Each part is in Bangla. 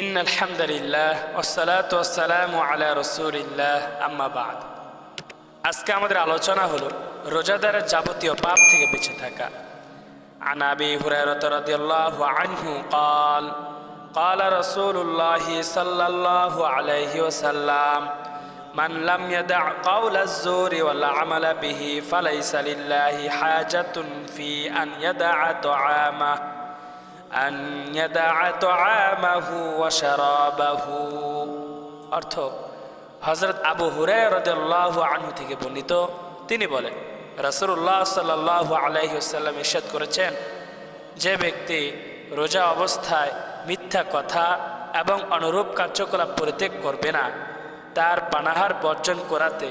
إن الحمد لله والصلاة والسلام على رسول الله أما بعد আজকে আমাদের আলোচনা হলো রোজাদারের যাবতীয় পাপ থেকে বেঁচে থাকা عن أبي هريرة رضي الله عنه قال قال رسول الله صلى الله عليه وسلم من لم يدع قول الزور والعمل به فليس لله حاجة في أن يدع طعامه أن يدع طعامه وشرابه অর্থ হজরত আবু হুরে রদুল্লাহ আনহু থেকে বর্ণিত তিনি বলেন রসুল্লাহ সাল্লাহ আলাইসাল্লাম ইরশাদ করেছেন যে ব্যক্তি রোজা অবস্থায় মিথ্যা কথা এবং অনুরূপ কার্যকলাপ পরিত্যাগ করবে না তার পানাহার বর্জন করাতে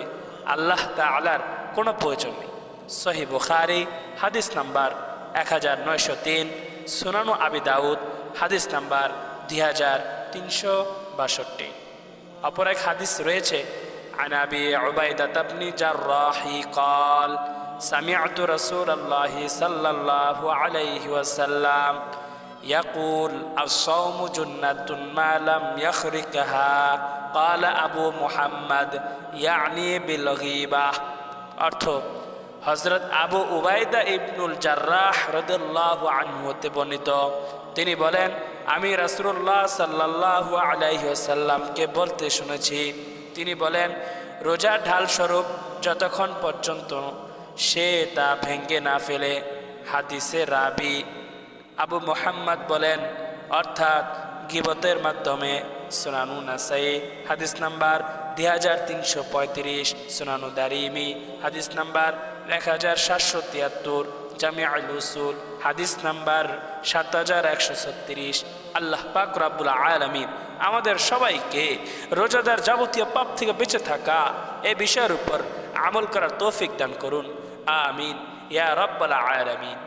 আল্লাহ তালার কোনো প্রয়োজন নেই সহি বুখারি হাদিস নাম্বার এক হাজার নয়শো তিন সুনানু আবি দাউদ হাদিস নাম্বার দুই হাজার তিনশো বাষট্টি অপর এক হাদিস রয়েছে عن أبي عبيدة بن جراح قال سمعت رسول الله صلى الله عليه وسلم يقول الصوم جنة ما لم يخرقها قال أبو محمد يعني بالغيبة অর্থ হজরত আবু উবাইদা ইবনুল জার্রাহ রদুল্লাহ আনহু বর্ণিত। তিনি বলেন, আমি রাসুল্লাহ সাল্লাহ আলাইসাল্লামকে বলতে শুনেছি। তিনি বলেন, রোজা ঢাল স্বরূপ যতক্ষণ পর্যন্ত সে তা ভেঙ্গে না ফেলে। হাদিসে রাবি আবু মোহাম্মদ বলেন, অর্থাৎ গিবতের মাধ্যমে সোনানু নাসাই। হাদিস নাম্বার দুই হাজার তিনশো পঁয়ত্রিশ, সোনানু দারিমি। হাদিস নাম্বার এক হাজার সাতশো তিয়াত্তর আল উসুল, হাদিস নাম্বার সাত হাজার একশো ছত্রিশ। আল্লাহ পাক রাবুল আলমিন আমাদের সবাইকে রোজাদার যাবতীয় পাপ থেকে বেঁচে থাকা এ বিষয়ের উপর আমল করার তৌফিক দান করুন। আমিন। ইয়া রব্বাল আলমিন।